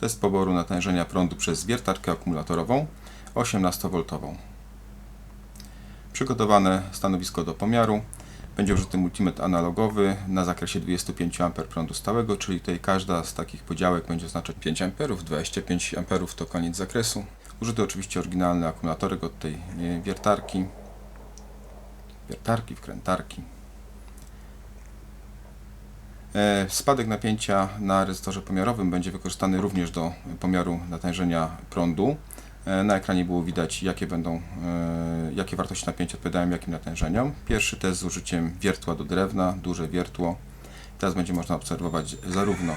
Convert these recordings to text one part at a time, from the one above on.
Test poboru natężenia prądu przez wiertarkę akumulatorową 18V. Przygotowane stanowisko do pomiaru. Będzie użyty multimetr analogowy na zakresie 25 A prądu stałego, czyli tutaj każda z takich podziałek będzie oznaczać 5 A, 25 A to koniec zakresu. Użyty oczywiście oryginalny akumulatorek od tej e, wiertarki. Wiertarki, wkrętarki. E, Spadek napięcia na rezystorze pomiarowym będzie wykorzystany również do pomiaru natężenia prądu. E, Na ekranie było widać, jakie będą, e, jakie wartości napięcia odpowiadają jakim natężeniom. Pierwszy test z użyciem wiertła do drewna, duże wiertło. Teraz będzie można obserwować zarówno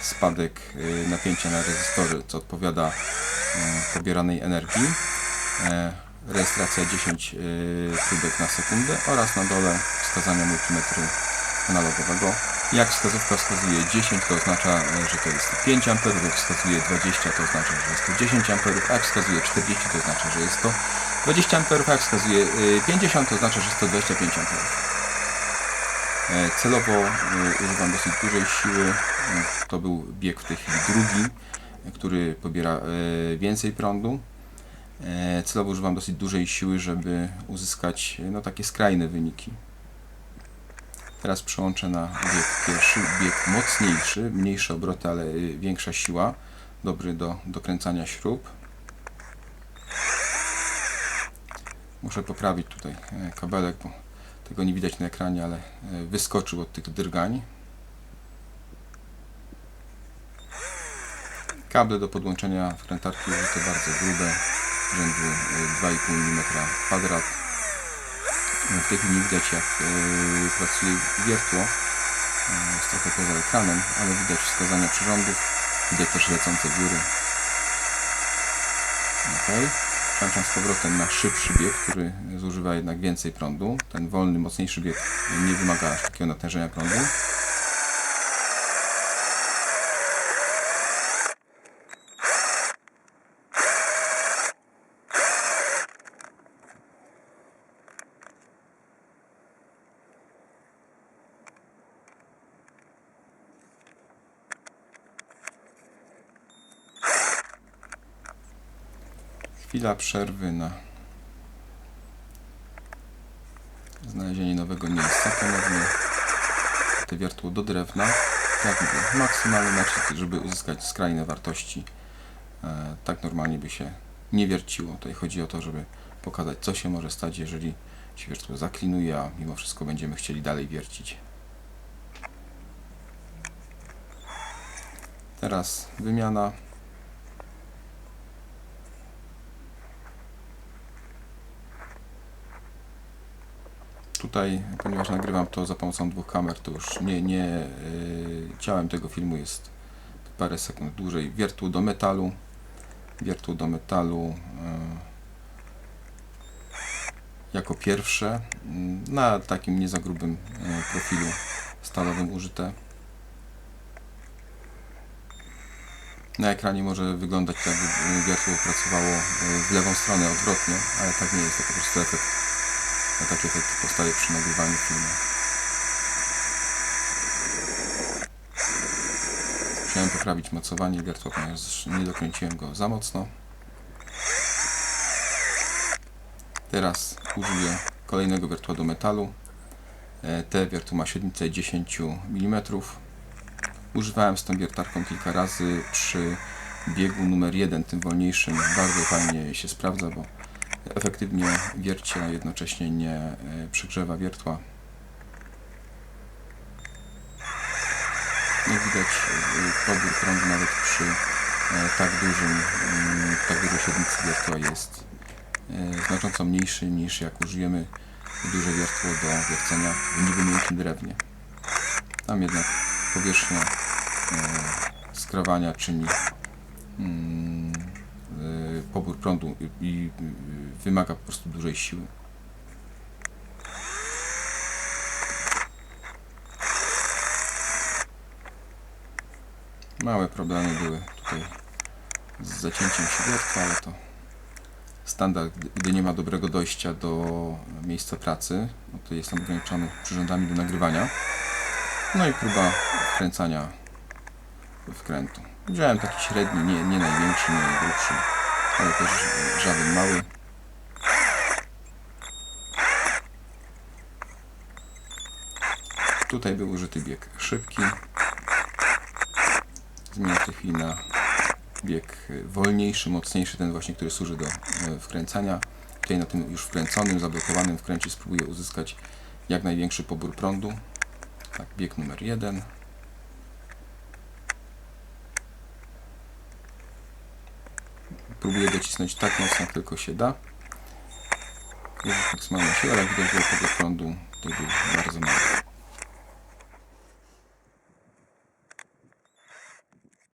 spadek napięcia na rezystorze, co odpowiada pobieranej energii, rejestracja 10 e, próbek na sekundę oraz na dole wskazania multimetru analogowego. Jak wskazówka wskazuje 10, to oznacza, że to jest 5 A, jak wskazuje 20, to oznacza, że jest to 10 A, jak wskazuje 40, to oznacza, że jest to 20 A, jak wskazuje e, 50, to oznacza, że jest to 25 A. E, Celowo e, używam dosyć dużej siły. E, To był bieg w tej chwili drugi, który pobiera e, więcej prądu. Celowo używam dosyć dużej siły, żeby uzyskać no, takie skrajne wyniki. Teraz przełączę na bieg pierwszy, bieg mocniejszy, mniejsze obroty, ale y, większa siła, dobry do dokręcania śrub. Muszę poprawić tutaj e, kabelek, bo tego nie widać na ekranie, ale e, wyskoczył od tych drgań. Kable do podłączenia wkrętarki użyte bardzo grube, rzędu e, 2,5 mm kwadrat. W tej chwili nie widać jak yy, pracuje wiertło. Yy, Jest trochę poza ekranem, ale widać wskazania przyrządów. Widać też lecące góry. Ok. Przełączam z powrotem na szybszy bieg, który zużywa jednak więcej prądu. Ten wolny, mocniejszy bieg nie wymaga takiego natężenia prądu. Chwila przerwy na znalezienie nowego miejsca. Ponownie te wiertło do drewna. Tak mówię, maksymalny nacisk, żeby uzyskać skrajne wartości. E, tak normalnie by się nie wierciło. Tutaj chodzi o to, żeby pokazać, co się może stać, jeżeli się wiertło zaklinuje, a mimo wszystko będziemy chcieli dalej wiercić. Teraz wymiana Tutaj, ponieważ nagrywam to za pomocą dwóch kamer, to już nie, nie yy, ciałem tego filmu jest parę sekund dłużej. Wiertło do metalu, wiertło do metalu yy, jako pierwsze yy, na takim nie za grubym yy, profilu stalowym użyte. Na ekranie może wyglądać tak, jakby wiertło pracowało w lewą stronę odwrotnie, ale tak nie jest, to po prostu efekt a taki efekt powstaje przy nagrywaniu filmu. Chciałem poprawić mocowanie wiertła, ponieważ nie dokręciłem go za mocno. Teraz użyję kolejnego wiertła do metalu. E, Te wiertło ma średnicę 10 mm. Używałem z tą wiertarką kilka razy przy biegu numer 1, tym wolniejszym. Bardzo fajnie się sprawdza, bo efektywnie wierci, a jednocześnie nie e, przygrzewa wiertła. Jak widać, e, pobór prądu nawet przy e, tak dużym, mm, tak dużej średnicy wiertła jest znacząco mniejszy niż jak użyjemy duże wiertło do wiercenia w niby drewnie. Tam jednak powierzchnia skrawania czyni mm, pobór prądu i, y, wymaga po prostu dużej siły. Małe problemy były tutaj z zacięciem siedlewka, ale to standard, gdy- nie ma dobrego dojścia do miejsca pracy. No to jestem ograniczony przyrządami do nagrywania. No i próba wkręcania wkrętu. Wziąłem taki średni, nie, nie największy, nie najgrubszy, ale też żaden mały. Tutaj był użyty bieg szybki. Zmieniam w tej chwili na bieg wolniejszy, mocniejszy, ten właśnie, który służy do y, wkręcania. Tutaj na tym już wkręconym, zablokowanym wkręcie spróbuję uzyskać jak największy pobór prądu. Tak, bieg numer jeden. Próbuję docisnąć tak mocno, jak tylko się da. Wierzyć maksymalną siłę, ale jak widać, że pobór prądu tutaj był bardzo mały.